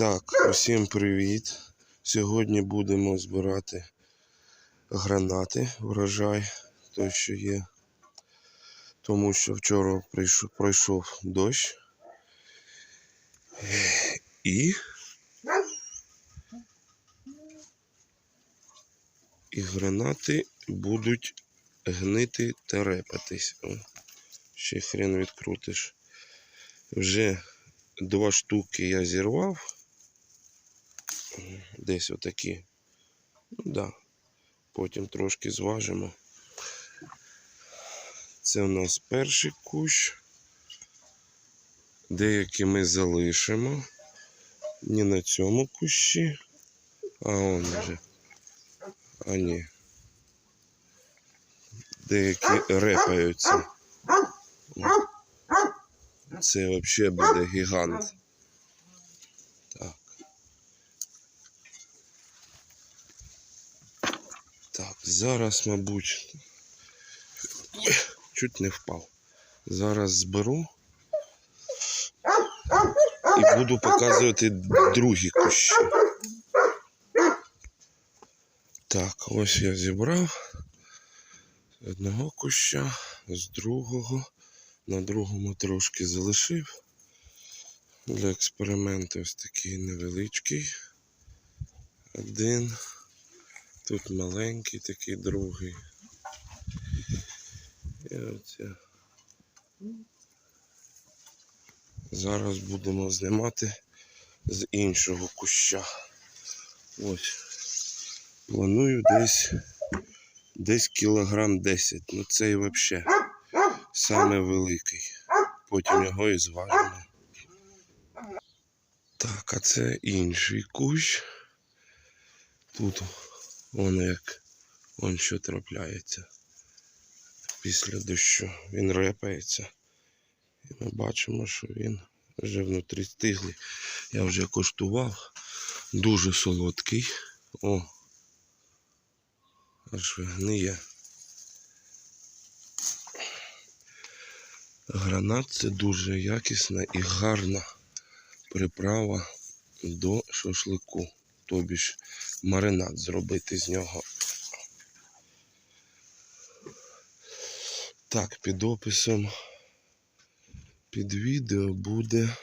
Так, усім привіт. Сьогодні будемо збирати гранати, врожай, той, що є. Тому що вчора прийшов, пройшов дощ. І. І гранати будуть гнити та репатись. О, ще хрен відкрутиш. Вже два штуки я зірвав. Десь отакі. Ну да. Потім трошки зважимо. Це у нас перший кущ. Деякі ми залишимо. Не на цьому кущі. А он вже. А ні. Деякі репаються. Це взагалі буде гігант. Зараз, мабуть. Ой, чуть не впав. Зараз зберу. І буду показувати другі кущі. Так, ось я зібрав з одного куща, з другого. На другому трошки залишив. Для експерименту ось такий невеличкий. Один. Тут маленький такий другий. І оце. Зараз будемо знімати з іншого куща. Ось. Планую десь десь кілограм 10. Ну цей взагалі саме великий. Потім його і зважимо. Так, а це інший кущ. Тут воно як он що трапляється після дощу. Він репається. І ми бачимо, що він вже внутрі стиглий. Я вже коштував. Дуже солодкий. О! Аж гниє. Гранат це дуже якісна і гарна приправа до шашлику. Тобі ж маринад зробити з нього. Так, під описом під відео буде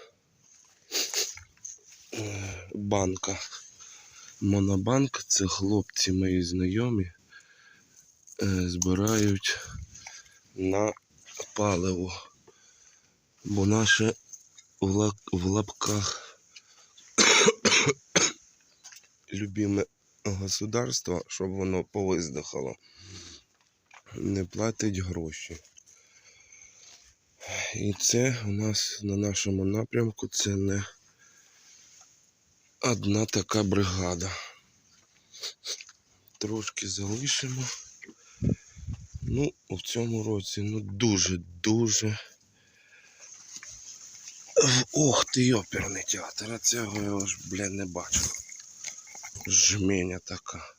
е, банка. Монобанк це хлопці мої знайомі е, збирають на паливо. Бо наше в лапках любиме государство, щоб воно повиздихало, не платить гроші. І це у нас на нашому напрямку це не одна така бригада. Трошки залишимо. Ну, у цьому році ну дуже-дуже. Ох ти, оперний театр, а цього я ж, бля, не бачив. Жменя така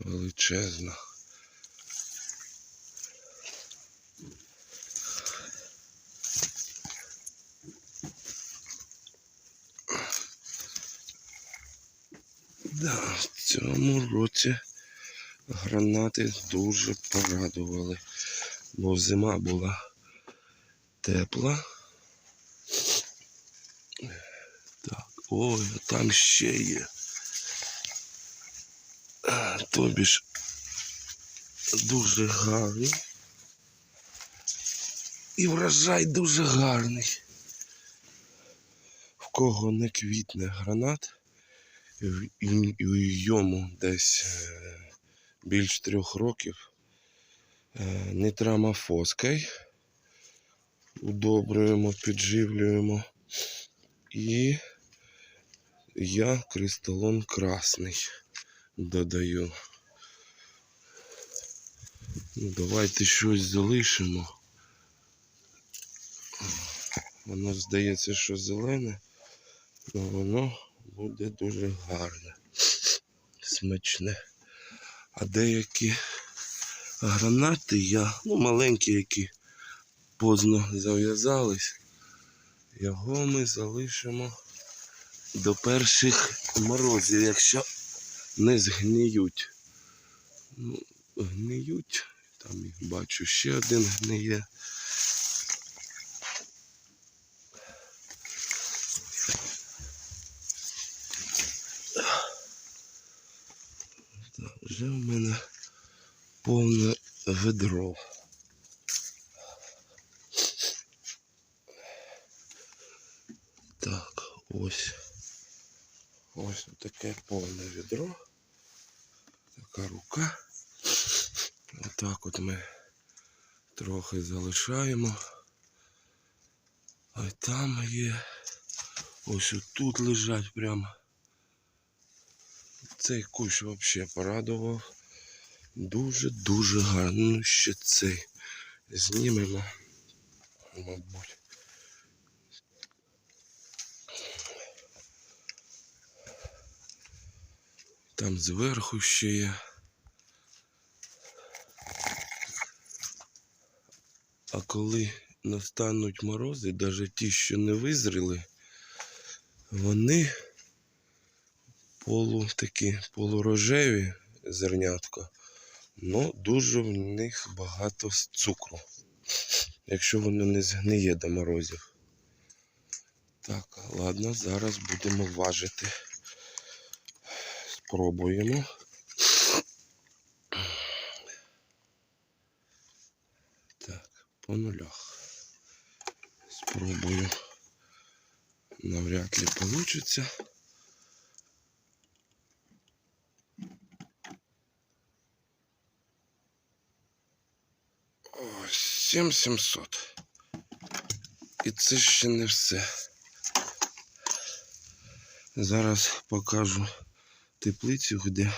величезна. Да, в цьому році гранати дуже порадували, бо зима була тепла. Так, ой, там ще є. Тобі ж дуже гарний. І врожай дуже гарний. В кого не квітне гранат, і йому десь е, більш трьох років е, нитрамофоской удобрюємо, підживлюємо. І я кристалон красний додаю. Ну, давайте щось залишимо. Воно здається, що зелене, але воно буде дуже гарне, смачне. А деякі гранати я, ну маленькі, які поздно зав'язались, його ми залишимо до перших морозів, якщо не згниють. Ну, гниють. Там бачу ще один гниє. Так, вже в мене повне ведро. Так, ось. Ось таке повне відро. Така рука. Отак от ми трохи залишаємо. А там є. Ось тут лежать прямо. Цей кущ взагалі порадував. Дуже-дуже гарно. Ну, ще цей знімемо, мабуть. Там зверху ще є. А коли настануть морози, навіть ті, що не визріли, вони полу такі полурожеві зернятка, але дуже в них багато цукру, якщо воно не згниє до морозів. Так, ладно, зараз будемо важити. Спробуємо. Так, по нулях. Спробую. Навряд ли получится. Ось 7700. І це ще не все. Зараз покажу теплицю, де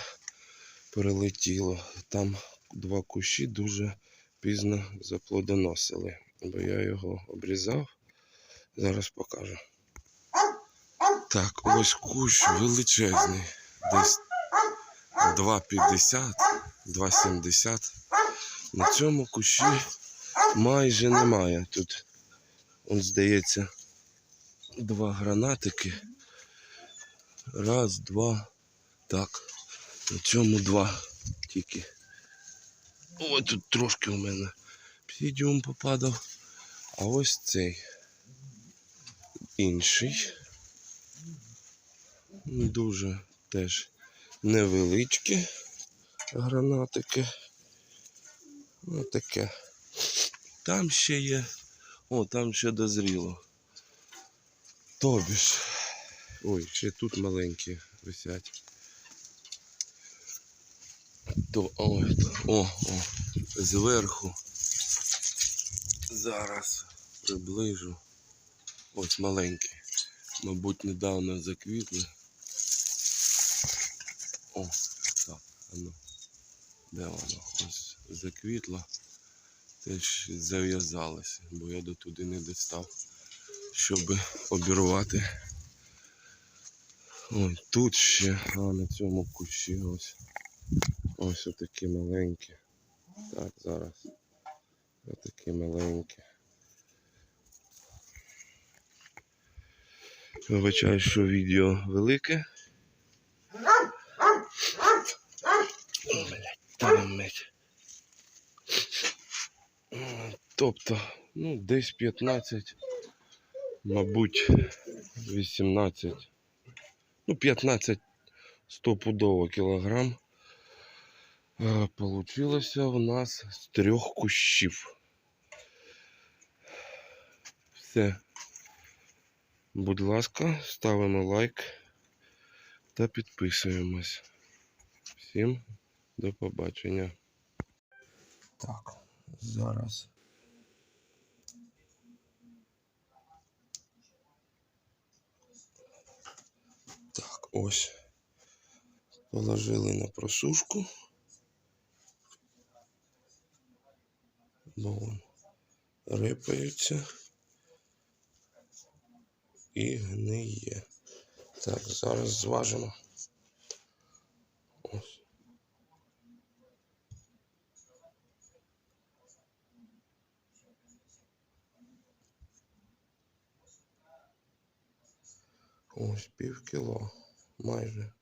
прилетіло. Там два кущі дуже пізно заплодоносили, бо я його обрізав. Зараз покажу. Так, ось кущ величезний. Десь 2,50, 2,70. На цьому кущі майже немає. Тут, он, здається, два гранатики. Раз, два. Так. На цьому два тільки. Ой, тут трошки у мене псідіум попадав. А ось цей інший. Дуже теж невеличкі гранатики. Ось таке. Там ще є. О, там ще дозріло. Тобі ж. Ой, ще тут маленькі висять. То, ой, о, о, зверху. Зараз приближу. Ось маленькі. Мабуть, недавно заквітли. О, так, воно. Де воно? Ось заквітло. Теж зав'язалося, бо я до туди не достав, щоб обірвати. Ой, тут ще, а на цьому кущі ось. Ось отакі маленькі. Так, зараз. Отакі маленькі. Вибачаю, що відео велике. Блять, там мить. Тобто, ну, десь 15, мабуть, 18. Ну, 15 стопудово кілограм. Е, Получилося у нас з трьох кущів. Все. Будь ласка, ставимо лайк та підписуємось. Всім до побачення. Так, зараз. Так, ось. Положили на просушку. Бо вон рипаються і гниє. Так, зараз зважимо. Ось. Ось пів кіло майже.